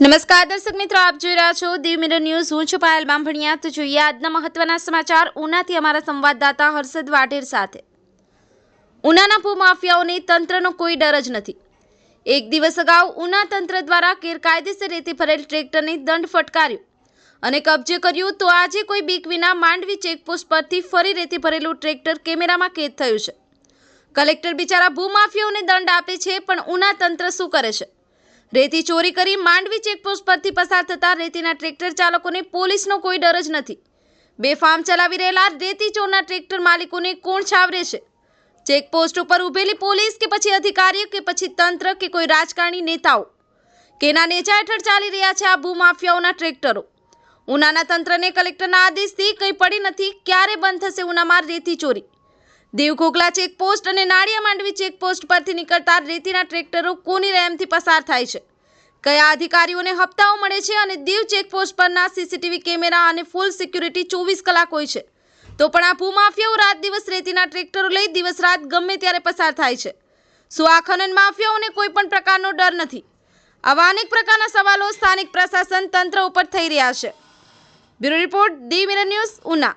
નમસ્કાર, દર્શક મિત્રો, આપ જોઈ રહ્યા છો દીવ મિરર ન્યૂઝ. હું છું પાયલ બાંભણિયા તો જોઈએ આજના મહત્વના સમાચાર. ઉનાથી અમારા સંવાદદાતા હર્ષદ વાઢેર સાથે. ઉનાના ભૂમાફિયાઓને તંત્રનો કોઈ ડર જ નથી. એક દિવસ અગાઉ ઉના તંત્ર દ્વારા ગેરકાયદેસર રીતે ભરેલ ટ્રેક્ટરને દંડ ફટકાર્યો અને કબજે કર્યું તો આજે કોઈ બીક વિના માંડવી ચેકપોસ્ટ પરથી ફરી રેતી ભરેલું ટ્રેક્ટર કેમેરામાં કેદ થયું છે. કલેક્ટર બિચારા ભૂમાફિયાઓને દંડ આપે છે, પણ ઉના તંત્ર શું કરે છે? રેતી ચોરી કરી માંડવી ચેકપોસ્ટ પરથી પસાર થતા રેતીના ટ્રેક્ટર ચાલકોને પોલીસનો કોઈ ડર જ નથી. બેફામ ચલાવી રહેલા રેતી ચોરના ટ્રેક્ટર માલિકોને કોણ છાવરે છે? ચેકપોસ્ટ ઉપર ઊભેલી પોલીસ કે પછી અધિકારીઓ કે પછી તંત્ર કે કોઈ રાજકારણી નેતાઓ? કેના નેજા હેઠળ ચાલી રહ્યા છે આ ભૂમાફિયાઓના ટ્રેક્ટરો? ઉનાના તંત્રને કલેક્ટરના આદેશથી કંઈ પડી નથી, ક્યારે બંધ થશે ઉનામાં રેતી ચોરી? દીવ ઘોઘલા ચેકપોસ્ટ અને નાળિયા માંડવી ચેકપોસ્ટ પરથી નીકળતા રેતીના ટ્રેક્ટરો કોની રેમથી પસાર થાય છે? કયા અધિકારીઓને હપ્તાઓ મળે છે અને દીવ ચેકપોસ્ટ પરના સીસીટીવી કેમેરા અને ફૂલ સિક્યુરિટી ચોવીસ કલાક હોય છે? તો પણ આ ભૂમાફિયાઓ રાત દિવસ રેતીના ટ્રેક્ટરો લઈ દિવસ રાત ગમે ત્યારે પસાર થાય છે. શું આ ખનન માફિયાઓને કોઈ પણ પ્રકારનો ડર નથી? આવા અનેક પ્રકારના સવાલો સ્થાનિક પ્રશાસન તંત્ર ઉપર થઈ રહ્યા છે. Bureau report D mirror news, Una.